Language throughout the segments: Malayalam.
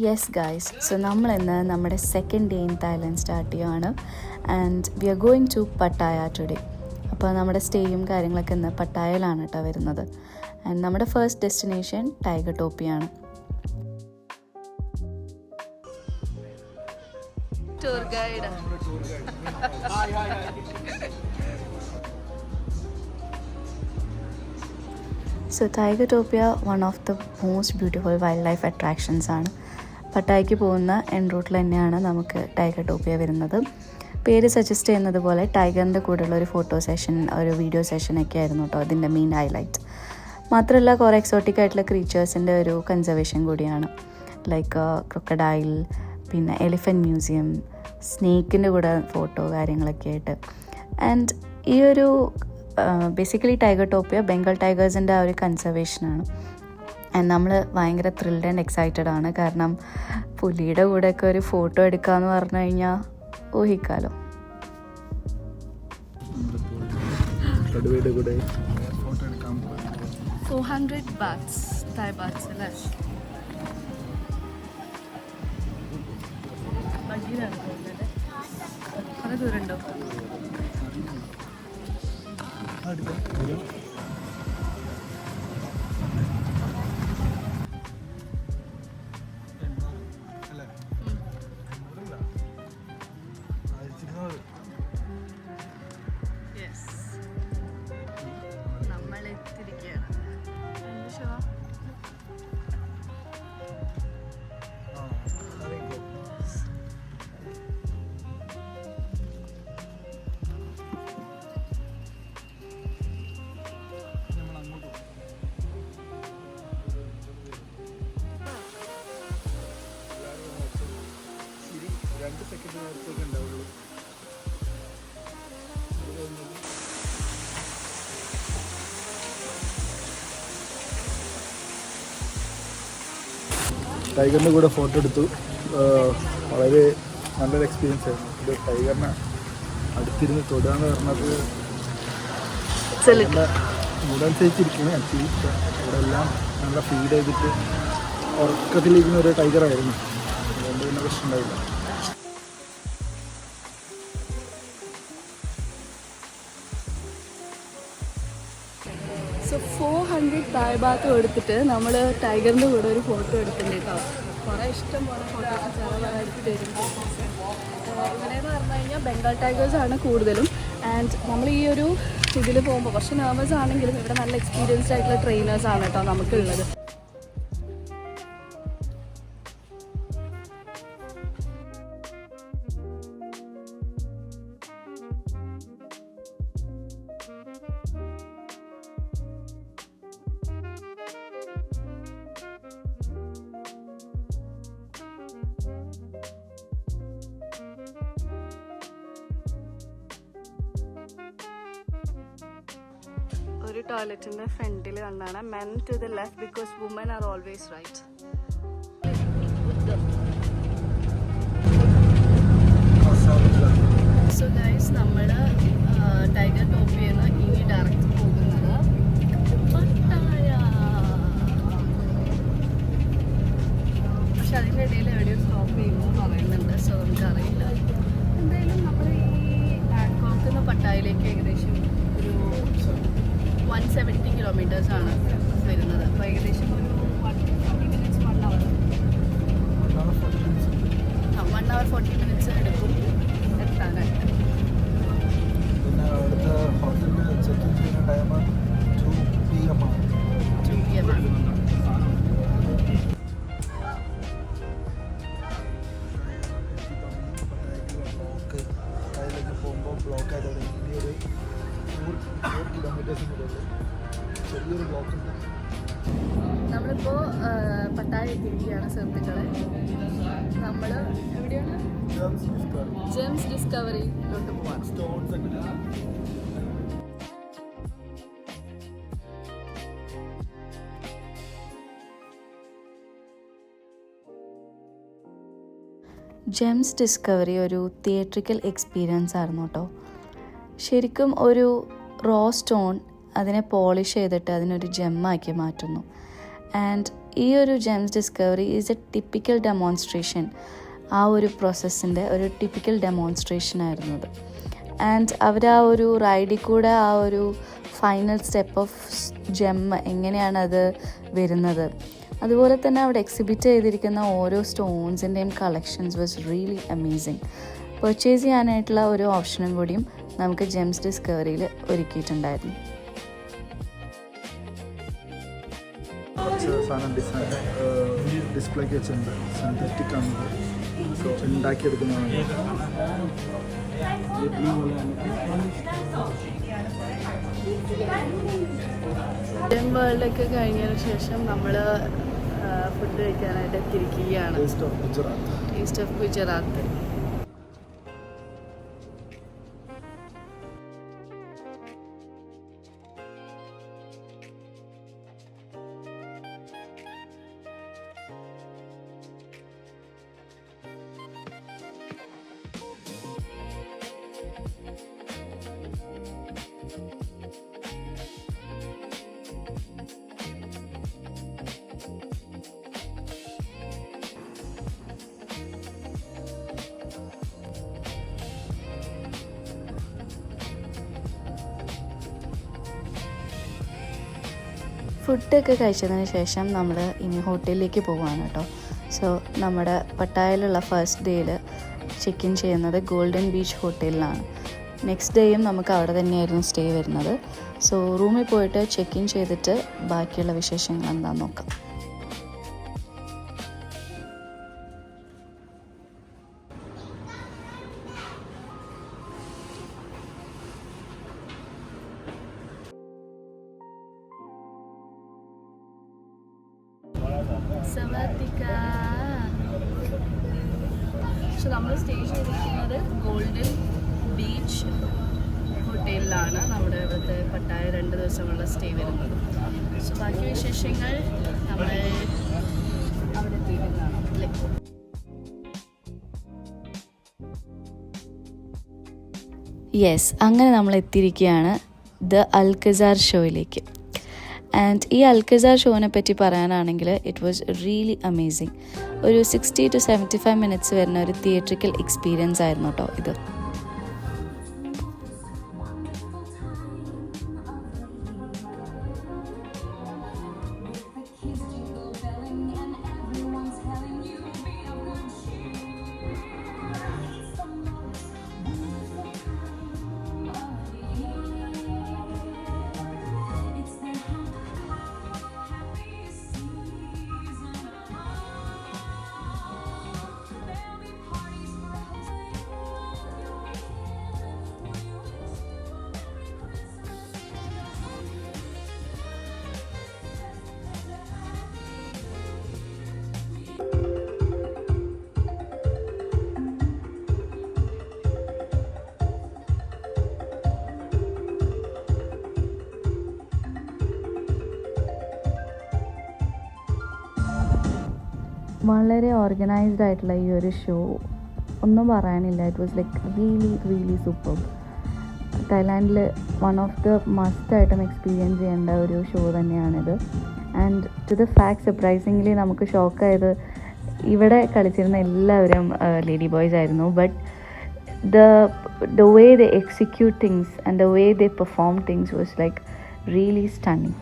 യെസ് ഗൈസ് സോ നമ്മൾ ഇന്ന് നമ്മുടെ second day in Thailand start ചെയ്യുകയാണ് and we are going to Pattaya today അപ്പോൾ നമ്മുടെ സ്റ്റേയും കാര്യങ്ങളൊക്കെ ഇന്ന് പട്ടായയിലാണ് കേട്ടോ വരുന്നത്. ആൻഡ് നമ്മുടെ first destination tiger ടോപ്പിയാണ് tour guide so tiger topia one of the most beautiful wildlife attractions ആണ്. പട്ടായയ്ക്ക് പോകുന്ന എൻ റൂട്ടിൽ തന്നെയാണ് നമുക്ക് ടൈഗർ ടോപ്പിയ വരുന്നത്. പേര് സജസ്റ്റ് ചെയ്യുന്നത് പോലെ ടൈഗറിന്റെ കൂടെയുള്ള ഒരു ഫോട്ടോ സെഷൻ ഒരു വീഡിയോ സെഷനൊക്കെ ആയിരുന്നു കേട്ടോ അതിന്റെ മെയിൻ ഹൈലൈറ്റ് മാത്രമല്ല കുറേ എക്സോട്ടിക് ആയിട്ടുള്ള ക്രീച്ചേഴ്സിന്റെ ഒരു കൺസർവേഷൻ കൂടിയാണ്. ലൈക്ക് ക്രൊക്കഡൈൽ പിന്നെ എലിഫന്റ് മ്യൂസിയം സ്നേക്കിന്റെ കൂടെ ഫോട്ടോ കാര്യങ്ങളൊക്കെ ആയിട്ട്. ആൻഡ് ഈ ഒരു ബേസിക്കലി ടൈഗർ ടോപ്പിയ ബംഗാൾ ടൈഗേഴ്സിന്റെ ആ ഒരു കൺസർവേഷനാണ് നമ്മൾ ഭയങ്കര ത്രിൽഡ് ആൻഡ് എക്സൈറ്റഡ് ആണ്. കാരണം പുലിയുടെ കൂടെയൊക്കെ ഒരു ഫോട്ടോ എടുക്കാന്ന് പറഞ്ഞു കഴിഞ്ഞാൽ ഊഹിക്കാലോ. കടുവയുടെ കൂടെ ടൈഗറിന്റെ കൂടെ ഫോട്ടോ എടുത്തു. വളരെ നല്ലൊരു എക്സ്പീരിയൻസ് ആയിരുന്നു. ഇത് ടൈഗറിനെ അടുത്തിരുന്ന് തൊടാന്ന് പറഞ്ഞത് മുടനുസരിച്ചിരിക്കുന്നു ആക്ച്വലി ഇവിടെ എല്ലാം നല്ല ഫീഡ് ചെയ്തിട്ട് ഉറക്കത്തിലിരിക്കുന്ന ഒരു ടൈഗറായിരുന്നു. അതുകൊണ്ട് പിന്നെ പ്രശ്നമുണ്ടായില്ല. ഹൺഡ്രഡ് തായ് ബാത്ത് എടുത്തിട്ട് നമ്മൾ ടൈഗറിന്റെ കൂടെ ഒരു ഫോട്ടോ എടുത്തിട്ടുണ്ട് കേട്ടോ. കുറേ ഇഷ്ടം പോലെ ഫോട്ടോസ് ചിലവായിട്ട് തരും ഇങ്ങനെയെന്ന് പറഞ്ഞു കഴിഞ്ഞാൽ ബംഗാൾ ടൈഗേഴ്സ് ആണ് കൂടുതലും. ആൻഡ് നമ്മൾ ഈ ഒരു ഇതിൽ പോകുമ്പോൾ കുറച്ച് നെർവസ് ആണെങ്കിലും ഇവിടെ നല്ല എക്സ്പീരിയൻസ്ഡ് ആയിട്ടുള്ള ട്രെയിനേഴ്സ് ആണ് കേട്ടോ നമുക്കുള്ളത്. ടോയ്ലറ്റിന്റെ ഫ്രണ്ടിൽ കണ്ടാണ് men to the left because women are always right so നമ്മൾ ടൈഗർ ഇനി ഡയറക്റ്റ് പട്ടായ പറയുന്നുണ്ട്. സോ എന്തായാലും നമ്മൾ ഈ പട്ടായയിലേക്ക് ഏകദേശം ഒരു വൺ സെവന്റി കിലോമീറ്റേഴ്സാണ് വരുന്നത്. അപ്പോൾ ഏകദേശം ഒരു one forty minutes one hour one hour forty minutes എടുക്കും എത്താനായിട്ട്. പിന്നെ അവിടുത്തെ ഹോട്ടലിൽ ചെക്ക് ഇൻ ചെയ്യുന്ന ടൈം ടു പി എം ആണ്. ടു പി എം ആണ് ബ്ലോക്ക് അതിലേക്ക് കിലോമീറ്റേഴ്സ് കൂടെ ഉള്ളൂ ചെറിയൊരു ബ്ലോക്ക് ഉണ്ട്. നമ്മളിപ്പോൾ പട്ടായ എത്തിയിരിക്കുകയാണ് സുഹൃത്തുക്കളെ. നമ്മൾ എവിടെയാണ്? ജെംസ് ഡിസ്കവറിയിലോട്ട് പോവാം സ്റ്റോൺസ് ജെംസ് ഡിസ്കവറി ഒരു തിയേട്രിക്കൽ എക്സ്പീരിയൻസ് ആയിരുന്നു കേട്ടോ. ശരിക്കും ഒരു റോ സ്റ്റോൺ അതിനെ പോളിഷ് ചെയ്തിട്ട് അതിനൊരു ജെമ്മാക്കി മാറ്റുന്നു. ആൻഡ് ഈ ഒരു gems discovery is a typical demonstration ആ ഒരു പ്രോസസ്സിന്റെ ഒരു ടിപ്പിക്കൽ ഡെമോൺസ്ട്രേഷൻ ആയിരുന്നു അത്. ആൻഡ് അവർ ആ ഒരു റൈഡിൽ കൂടെ ആ ഒരു ഫൈനൽ സ്റ്റെപ്പ് ഓഫ് ജെം എങ്ങനെയാണ് അത് വരുന്നത്? അതുപോലെ തന്നെ അവിടെ എക്സിബിറ്റ് ചെയ്തിരിക്കുന്ന ഓരോ സ്റ്റോൺസിന്റെയും collections was really amazing purchase ചെയ്യാനായിട്ടുള്ള ഒരു ഓപ്ഷനും കൂടിയും നമുക്ക് ജെംസ് ഡിസ്കവറിയിൽ ഒരുക്കിയിട്ടുണ്ടായിരുന്നു. സാധനം ഡിസൈൻ ഡിസ്പ്ലേക്ക് വെച്ചിട്ടുണ്ട്. സിന്തറ്റിക് ആണ് സോ ഉണ്ടാക്കിയെടുക്കുന്നതാണ്. ഇന്ത്യൻ വേൾഡൊക്കെ കഴിഞ്ഞതിന് ശേഷം നമ്മൾ ഫുഡ് കഴിക്കാനായിട്ട് എത്തിയിരിക്കുകയാണ്. East of Gujarat east of Gujarat ഫുഡൊക്കെ കഴിച്ചതിന് ശേഷം നമ്മൾ ഇനി ഹോട്ടലിലേക്ക് പോവുകയാണ് കേട്ടോ. സോ നമ്മുടെ പട്ടായയിലുള്ള ഫസ്റ്റ് ഡേയിൽ ചെക്ക് ഇൻ ചെയ്യുന്നത് ഗോൾഡൻ ബീച്ച് ഹോട്ടലിലാണ്. നെക്സ്റ്റ് ഡേയും നമുക്ക് അവിടെ തന്നെയായിരുന്നു സ്റ്റേ വരുന്നത്. സോ റൂമിൽ പോയിട്ട് ചെക്ക് ഇൻ ചെയ്തിട്ട് ബാക്കിയുള്ള വിശേഷങ്ങൾ എന്താണെന്ന് നോക്കാം. പക്ഷെ നമ്മൾ സ്റ്റേ ചെയ്തിരിക്കുന്നത് ഗോൾഡൻ ബീച്ച് ഹോട്ടലിലാണ് നമ്മുടെ ഇവിടുത്തെ പട്ടായ രണ്ട് ദിവസമുള്ള സ്റ്റേ വരുന്നത്. സോ ബാക്കി വിശേഷങ്ങൾ നമ്മൾ അവിടെ എത്തിയിരുന്നതാണ് അല്ലേ? യെസ് അങ്ങനെ നമ്മൾ എത്തിയിരിക്കുകയാണ് ദ അൽഖസാർ ഷോയിലേക്ക് ആൻഡ് ഈ അൽക്കസാർ ഷോനെ പറ്റി പറയാനാണെങ്കിൽ ഇറ്റ് വാസ് റിയലി അമേസിങ് ഒരു sixty to seventy five minutes വരുന്ന ഒരു തിയേറ്ററിക്കൽ എക്സ്പീരിയൻസ് ആയിരുന്നു കേട്ടോ ഇത്. വളരെ ഓർഗനൈസ്ഡ് ആയിട്ടുള്ള ഈ ഒരു ഷോ ഒന്നും പറയാനില്ല. It was like really really super തായ്ലാൻഡിൽ one of the must ആയിട്ടും എക്സ്പീരിയൻസ് ചെയ്യേണ്ട ഒരു ഷോ തന്നെയാണിത്. And to the fact surprisingly നമുക്ക് ഷോക്കായത് ഇവിടെ കളിച്ചിരുന്ന എല്ലാവരും ലേഡി ബോയ്സ് ആയിരുന്നു. But the the way the execute things and the way the perform things was like really stunning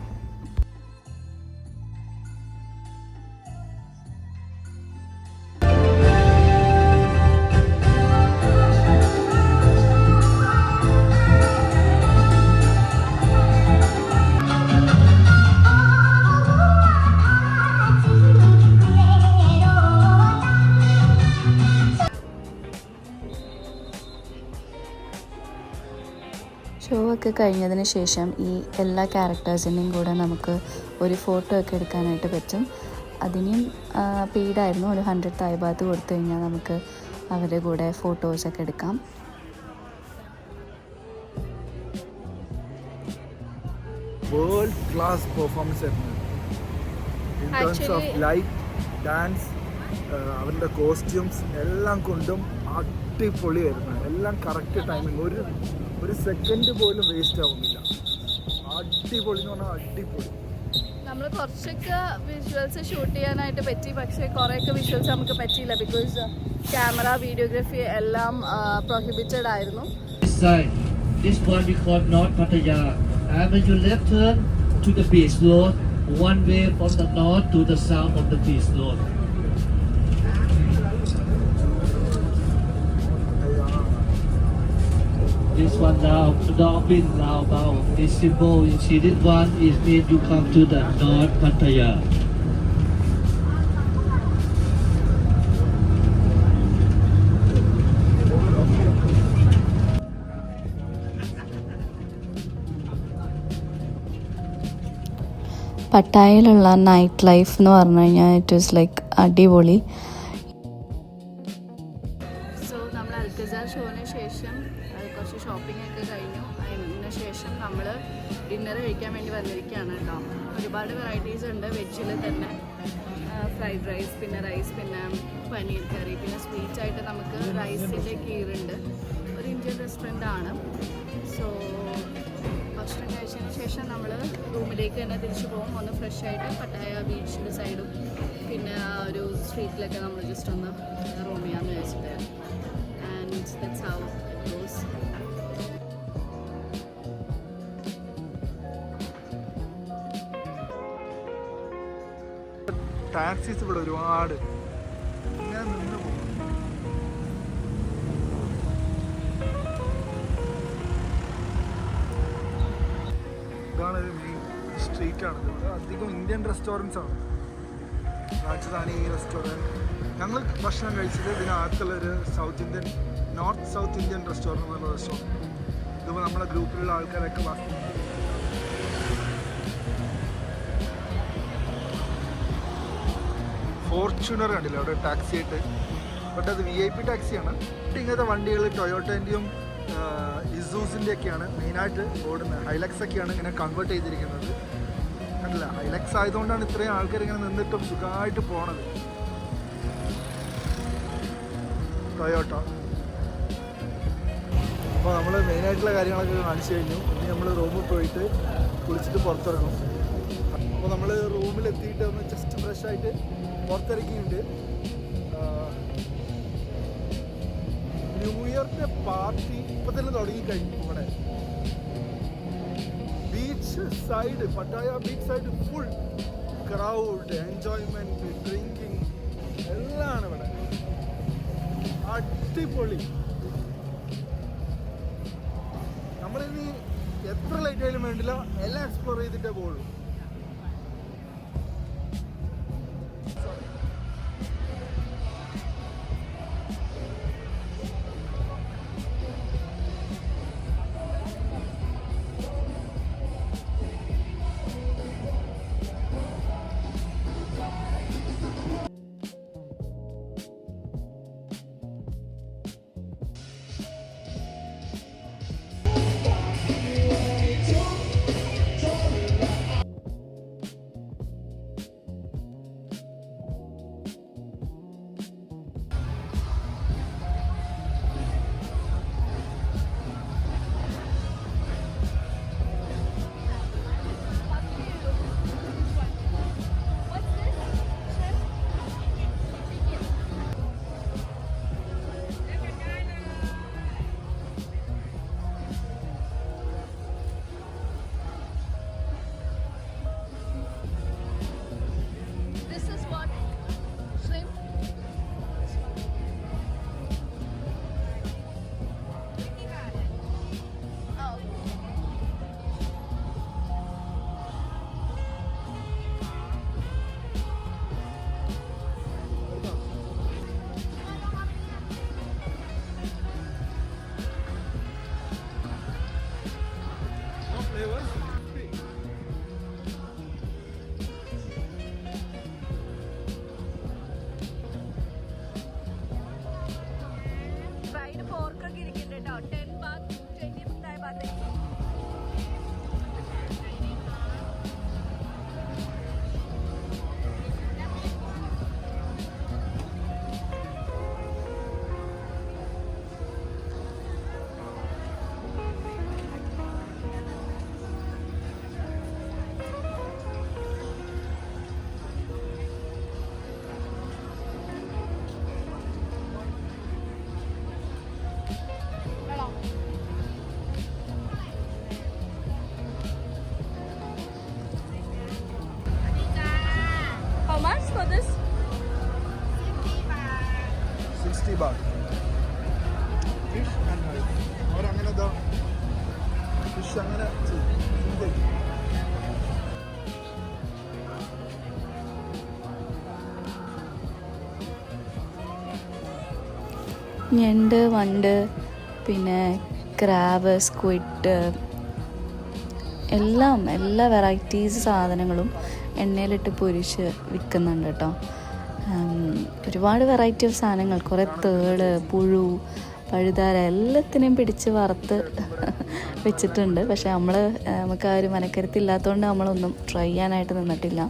കഴിഞ്ഞതിന് ശേഷം ഈ എല്ലാ ക്യാരക്ടേഴ്സിന്റെയും കൂടെ നമുക്ക് ഒരു ഫോട്ടോ ഒക്കെ എടുക്കാനായിട്ട് പറ്റും. അതിനും പെയ്ഡായിരുന്നു ഒരു ഹൺഡ്രഡ് തായ്ബാത്ത് കൊടുത്തു കഴിഞ്ഞാൽ നമുക്ക് അവരുടെ കൂടെ ഫോട്ടോസൊക്കെ എടുക്കാം. വേൾഡ് ക്ലാസ് പെർഫോമൻസ് ആയിരുന്നു. In terms of light dance അവരുടെ കോസ്റ്റ്യൂംസ് എല്ലാം കൊണ്ടും അടിപൊളിയായിരുന്നു. എല്ലാം കറക്റ്റ് ടൈമിങ് ഒരു ഒരു സെക്കൻഡ് പോലും വേസ്റ്റ് ആവുന്നില്ല. അടിപൊളി എന്ന് പറഞ്ഞാൽ അടിപൊളി. നമ്മൾ കുറച്ചൊക്കെ വിഷ്വൽസ് ഷൂട്ട് ചെയ്യാനായിട്ട് പറ്റി. പക്ഷേ കുറേയൊക്കെ വിഷ്വൽസ് നമുക്ക് പറ്റിയില്ല. ബിക്കോസ് ക്യാമറ വീഡിയോഗ്രഫി എല്ലാം പ്രൊഹിബിറ്റഡ് ആയിരുന്നു. This one we call North Pattaya. And when you left turn to the beach road, one way from the north to the south of the beach road. This one now, Dolphin now bow. This symbol in seated one is mean you come to the North Pattaya. പട്ടായയിലുള്ള നൈറ്റ് ലൈഫ് എന്ന് പറഞ്ഞു കഴിഞ്ഞാൽ ഇറ്റ് ഈസ് ലൈക്ക് അടിപൊളി പനീർ കറി പിന്നെ സ്വീറ്റ് ആയിട്ട് നമുക്ക് റൈസിന്റെ കീറുണ്ട്. ഒരു ഇന്ത്യൻ റെസ്റ്റോറന്റ് ആണ്. സോ ഭക്ഷണം കഴിച്ചതിന് ശേഷം നമ്മൾ റൂമിലേക്ക് തന്നെ തിരിച്ചു പോകും. ഒന്ന് ഫ്രഷ് ആയിട്ട് പട്ടായ ബീച്ചിന്റെ സൈഡും പിന്നെ ഒരു സ്ട്രീറ്റിലൊക്കെ നമ്മൾ ജസ്റ്റ് ഒന്ന് റൂം ചെയ്യാമെന്ന് വിചാരിച്ചിട്ട്. ആൻഡ് ദറ്റ്സ് ടാക്സീസ് ഇവിടെ ഒരുപാട് ഇന്ത്യൻ റെസ്റ്റോറന്റ്സ് ആണ്. രാജധാനി റെസ്റ്റോറന്റ് ഞങ്ങൾ ഭക്ഷണം കഴിച്ചത് ഇതിനകത്തുള്ള ഒരു south Indian north south Indian restaurant എന്നുള്ള റെസ്റ്റോറന്റ് ഇതിപ്പോൾ നമ്മളെ ഗ്രൂപ്പിലുള്ള ആൾക്കാരൊക്കെ ബാക്കി ഫോർച്യൂണർ കണ്ടില്ല? അവിടെ ടാക്സി ആയിട്ട്. ബട്ട് അത് വി ഐ പി ടാക്സിയാണ് ഇങ്ങനത്തെ വണ്ടികൾ ടൊയോട്ടേന്റെയും ഇസൂസിന്റെ ഒക്കെയാണ് മെയിനായിട്ട് ഓടുന്നത്. ഹൈലക്സ് ഒക്കെയാണ് ഇങ്ങനെ കൺവേർട്ട് ചെയ്തിരിക്കുന്നത്. കണ്ടില്ല ഹൈലക്സ് ആയതുകൊണ്ടാണ് ഇത്രയും ആൾക്കാർ ഇങ്ങനെ നിന്നിട്ടും സുഖമായിട്ട് പോണത്. ടൊയോട്ട അപ്പോൾ നമ്മൾ മെയിനായിട്ടുള്ള കാര്യങ്ങളൊക്കെ കാണിച്ചു കഴിഞ്ഞു. ഇനി നമ്മൾ റൂമിൽ പോയിട്ട് കുളിച്ചിട്ട് പുറത്തിറങ്ങും. അപ്പോൾ നമ്മൾ റൂമിലെത്തിയിട്ട് ഒന്ന് ജസ്റ്റ് ഫ്രഷ് ആയിട്ട് പുറത്തിറക്കിയിട്ടുണ്ട്. ന്യൂ ഇയറിന്റെ പാർട്ടി ഇപ്പം തന്നെ തുടങ്ങിക്കഴിഞ്ഞു. ഇവിടെ side Pattaya beach side full crowd enjoyment drinking എല്ലാം ഇവിടെ. അടിപൊളി. നമ്മളിനി എത്ര ലൈറ്റ് ആയാലും വേണ്ടില്ല എല്ലാം എക്സ്പ്ലോർ ചെയ്തിട്ടേ പോകുള്ളൂ ഞണ്ട് വണ്ട് പിന്നെ ക്രാബ് സ്ക്വിഡ് എല്ലാം എല്ലാ വെറൈറ്റീസ് സാധനങ്ങളും എണ്ണയിലിട്ട് പൊരിച്ച് വിൽക്കുന്നുണ്ട് കേട്ടോ. ഒരുപാട് വെറൈറ്റി ഓഫ് സാധനങ്ങൾ. കുറേ തേൾ പുഴു പഴുതാര എല്ലാത്തിനെയും പിടിച്ച് വറുത്ത് വെച്ചിട്ടുണ്ട്. പക്ഷെ നമ്മൾ നമുക്ക് ആ ഒരു മനക്കരുത്തില്ലാത്തതുകൊണ്ട് നമ്മളൊന്നും ട്രൈ ചെയ്യാനായിട്ട് നിന്നിട്ടില്ല.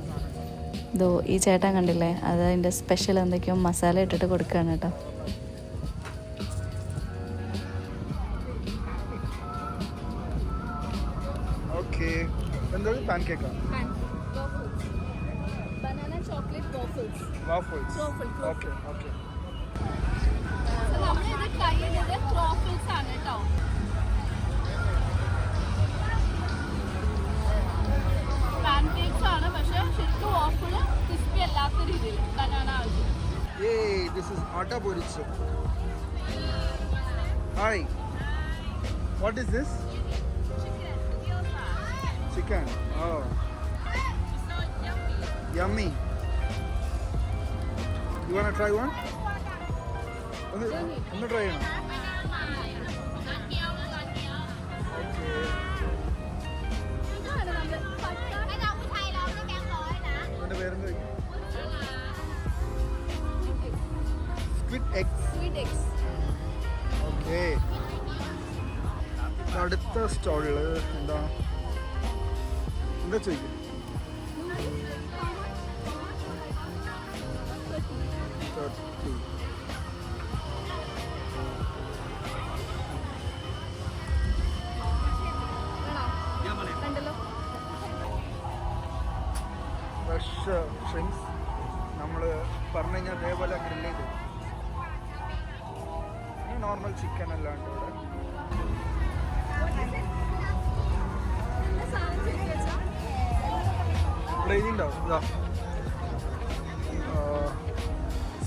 ഇതോ ഈ ചേട്ടൻ കണ്ടില്ലേ? അത് അതിന്റെ സ്പെഷ്യൽ എന്തൊക്കെയോ മസാല ഇട്ടിട്ട് കൊടുക്കുകയാണ് കേട്ടോ. കേക്കാ banana chocolate waffles waffles Waffles, okay okay നമ്മളിത് ട്രൈ ചെയ്തത് ക്രോഫിൾസ് ആണ് കേട്ടോ പാൻകേക്സ് ആണ് പക്ഷെ ശരിക്കും വോഫിൾ ക്രിസ്പി അല്ലാത്ത രീതിയിൽ ബനാന ആവശ്യം. Yay, this is atta boricho. Hi. What is this? Chicken. Oh. Yummy. You wanna try one? ഒന്ന് ട്രൈ ചെയ്യണം എന്റെ പേരെന്ത് സ്ക്വിഡ് എഗ്സ് ഓക്കെ അടുത്ത സ്റ്റോളിൽ എന്താ എന്താ ചോദിക്കും ഫ്രഷ് ഷ്രിങ്സ് നമ്മൾ പറഞ്ഞു അതേപോലെ ഗ്രില്ല് ചെയ്തു നോർമൽ ചിക്കൻ അല്ലാണ്ട് ഇവിടെ. ഇവിടെ ഉണ്ടാവും ഇതാ.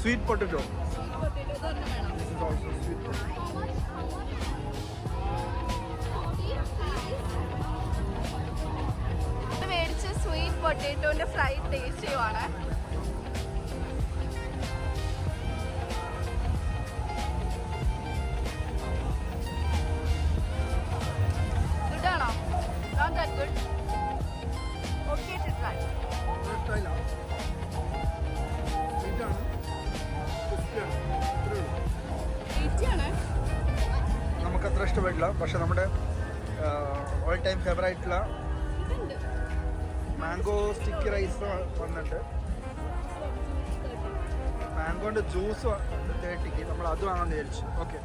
സ്വീറ്റ് പൊട്ടറ്റോ മേടിച്ച് സ്വീറ്റ് പൊട്ടേറ്റോന്റെ ഫ്രൈ ടേസ്റ്റ് ചെയ്യുവാണ് ഈറ്റിയാണ് നമുക്ക് അത്ര ഇഷ്ടപ്പെട്ടില്ല പക്ഷെ നമ്മുടെ ഓൾ ടൈം ഫേവറേറ്റ് ആയിട്ടുള്ള മാംഗോ സ്റ്റിക്കി റൈസ് വന്നിട്ട് മാംഗോന്റെ ജ്യൂസ് തേർട്ടിക്ക് നമ്മൾ അത് വാങ്ങാൻ വിചാരിച്ചു. ഓക്കെ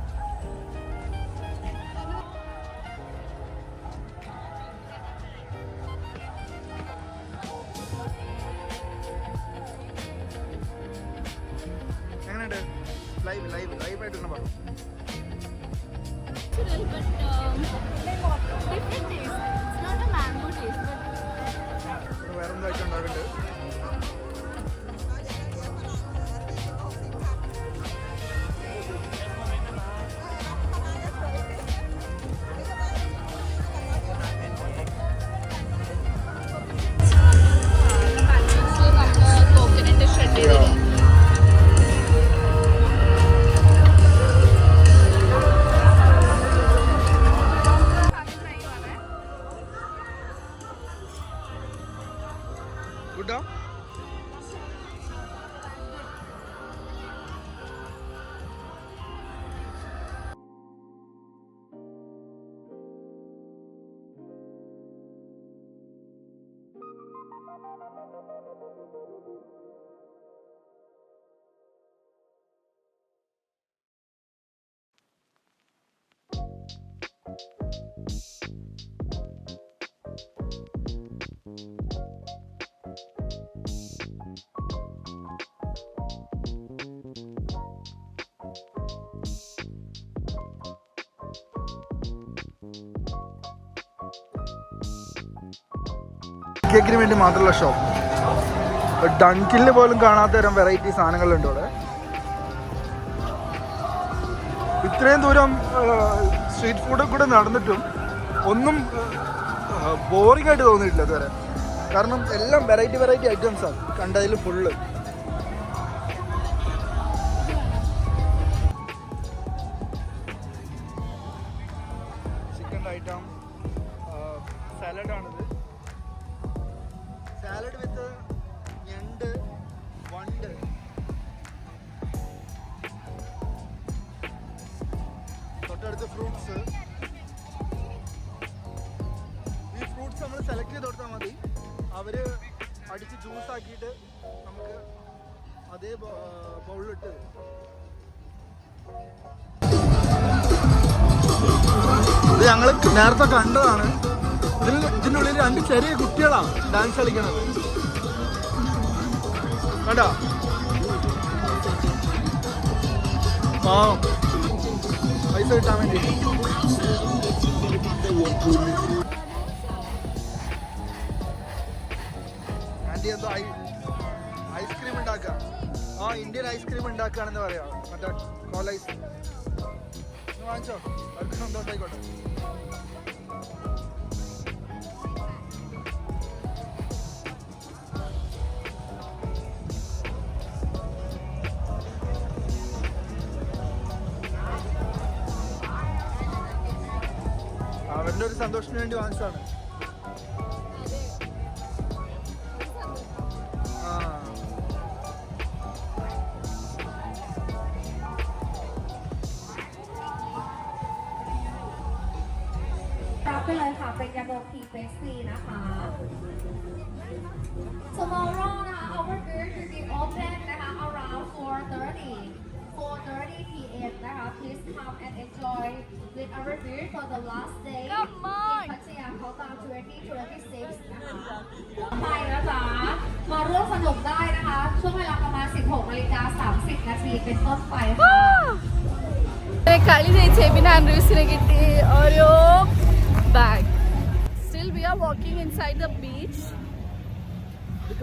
കേക്കിന് വേണ്ടി മാത്രമുള്ള ഷോപ്പ് ഡങ്കിലിന് പോലും കാണാത്ത തരം വെറൈറ്റി സാധനങ്ങളുണ്ട് ഇവിടെ ഇത്രയും ദൂരം സ്ട്രീറ്റ് ഫുഡ് കൂടെ നടന്നിട്ടും ഒന്നും ബോറിംഗ് ആയിട്ട് തോന്നിയിട്ടില്ല ഇതുവരെ. കാരണം എല്ലാം വെറൈറ്റി വെറൈറ്റി ഐറ്റംസാണ് കണ്ടതിൽ ഫുള്ള് അടിച്ച് ജ്യൂസ് ആക്കിയിട്ട് നമുക്ക് അതേ ബൗളിലിട്ട് ഇത് ഞങ്ങൾ നേരത്തെ കണ്ടതാണ്. ഇതിൽ ഇതിന്റെ ഉള്ളിൽ രണ്ട് ചെറിയ കുട്ടികളാണ് ഡാൻസ് കളിക്കണത്. കണ്ടോ? ആ. പൈസ കിട്ടാൻ വേണ്ടി. ഐസ്ക്രീം ഉണ്ടാക്കുക. ആ ഇന്ത്യൻ ഐസ്ക്രീം ഉണ്ടാക്കുകയാണെന്ന് പറയാം. മറ്റേ കോല ഐസ്ക്രീം വാങ്ങിച്ചോ? അവർക്ക് സന്തോഷമായിക്കോട്ടെ അവരുടെ ഒരു സന്തോഷത്തിന് വേണ്ടി വാങ്ങിച്ചതാണ്.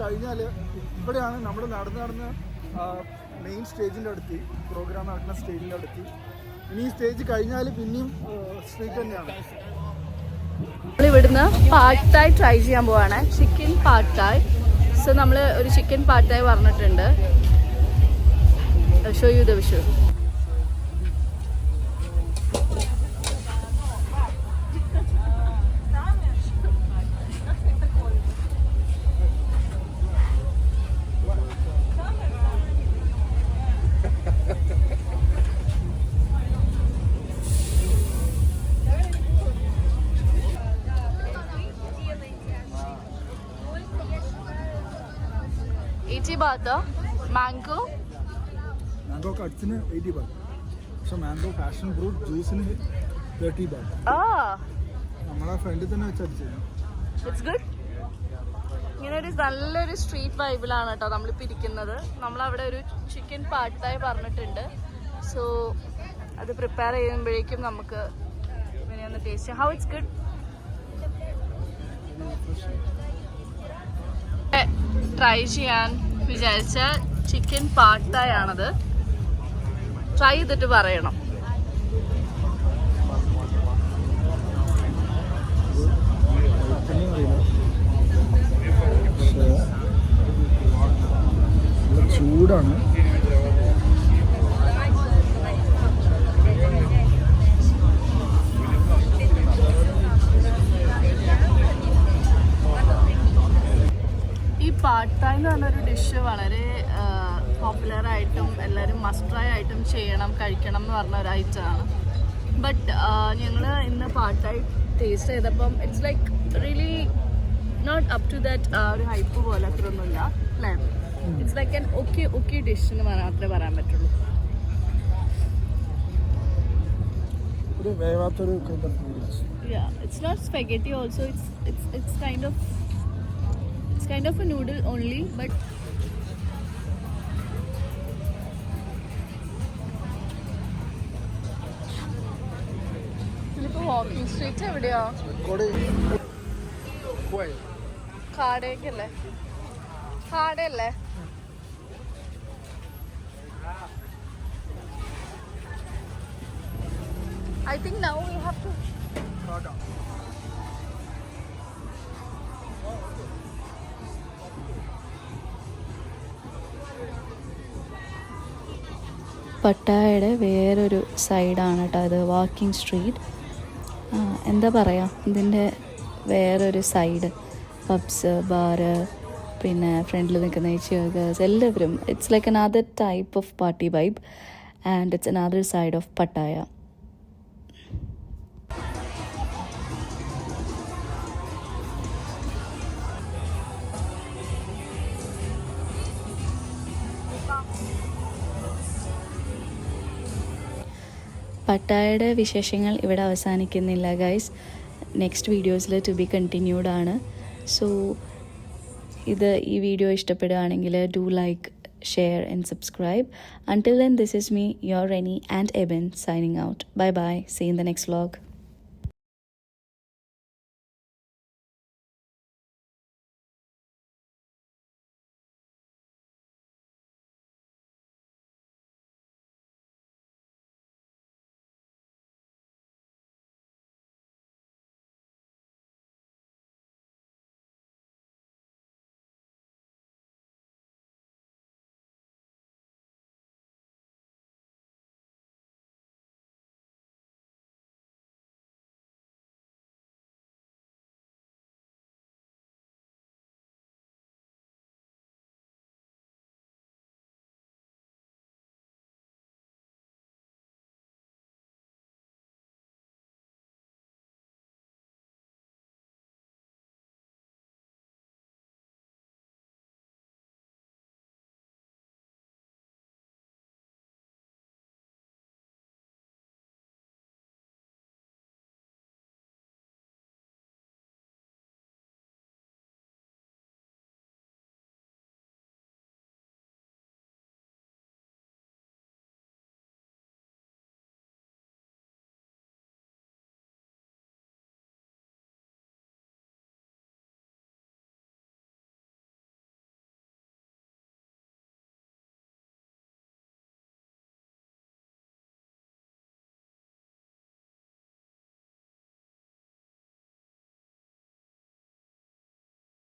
കഴിഞ്ഞാൽ ഇവിടെയാണ് നമ്മൾ നടന്ന് നടന്ന് മെയിൻ സ്റ്റേജിന്റെ അടുത്ത് പ്രോഗ്രാം നടക്കുന്ന സ്റ്റേജിന്റെ അടുത്ത്. ഇനി ഈ സ്റ്റേജ് കഴിഞ്ഞാൽ പിന്നെയും സ്ട്രീറ്റ് തന്നെയാണ്. ഇവിടുന്ന് പാട്ടായി ട്രൈ ചെയ്യാൻ പോവാണ്. ചിക്കൻ പാട്ടായി. സോ നമ്മൾ ഒരു ചിക്കൻ പാട്ടായി പറഞ്ഞിട്ടുണ്ട്. ഷോ യു ദ വിഷു baht mango മാംഗോ കട്ട്സിന് എയ്റ്റി ബാർ പക്ഷെ മാംഗോ പാഷൻ ഫ്രൂട്ട് ജ്യൂസിന് തേർട്ടി ബാർ ah നമ്മളെ ഫ്രണ്ടിൽ തന്നെ വെച്ചടിച്ചത് ഇറ്റ്സ് ഗുഡ് ഇങ്ങനെ ഒരു നല്ലൊരു സ്ട്രീറ്റ് വൈബിലാണ് കേട്ടോ നമ്മളിപ്പോൾ ഇരിക്കുന്നത്. നമ്മളവിടെ ഒരു ചിക്കൻ പാട്ടായി പറഞ്ഞിട്ടുണ്ട്. സോ അത് പ്രിപ്പയർ ചെയ്യുമ്പോഴേക്കും നമുക്ക് ഇങ്ങനെ ഒന്ന് taste how it's good try ചെയ്യാൻ. വിചാരിച്ച ചിക്കൻ പാട്ടായാണത്. ട്രൈ ചെയ്തിട്ട് പറയണം. ചൂടാണ്. പാട്ടായി എന്ന് പറഞ്ഞൊരു ഡിഷ് വളരെ പോപ്പുലർ ആയിട്ടും എല്ലാവരും മസ്റ്ററായ ആയിട്ടും ചെയ്യണം കഴിക്കണം എന്ന് പറഞ്ഞ ഒരു ഐറ്റമാണ് ബട്ട് ഞങ്ങൾ ഇന്ന് പാട്ടായി ടേസ്റ്റ് ചെയ്തപ്പം it's like really not up to that ഒരു ഹൈപ്പ് പോലെ അത്രയൊന്നുമില്ല അല്ലേ? It's like an okay okay dish എന്ന് മാത്രമേ പറയാൻ പറ്റുള്ളൂ. ഒരു വേവാത്തൊരു spaghetti also it's it's it's kind of it's kind of a noodle only, but walking street എവിടെയാ കാടേക്കല്ലേ കാടയല്ലേ I think now we have to. കാക്ക പട്ടായയുടെ വേറൊരു സൈഡാണ് കേട്ടോ അത് വാക്കിംഗ് സ്ട്രീറ്റ് എന്താ പറയുക ഇതിന്റെ വേറൊരു സൈഡ്. പബ്സ് ബാറ് പിന്നെ ഫ്രണ്ടിൽ നിൽക്കുന്ന ചേക്കേഴ്സ് എല്ലാവരും. It's like another type of party vibe and it's another side of Pattaya പട്ടായയുടെ വിശേഷങ്ങൾ ഇവിടെ അവസാനിക്കുന്നില്ല ഗൈസ് നെക്സ്റ്റ് വീഡിയോസിൽ ടു ബി കണ്ടിന്യൂഡ് ആണ്. സോ ഇത് ഈ വീഡിയോ ഇഷ്ടപ്പെടുകയാണെങ്കിൽ do like share and subscribe until then this is me your Reni and Eben signing out bye bye see in the next vlog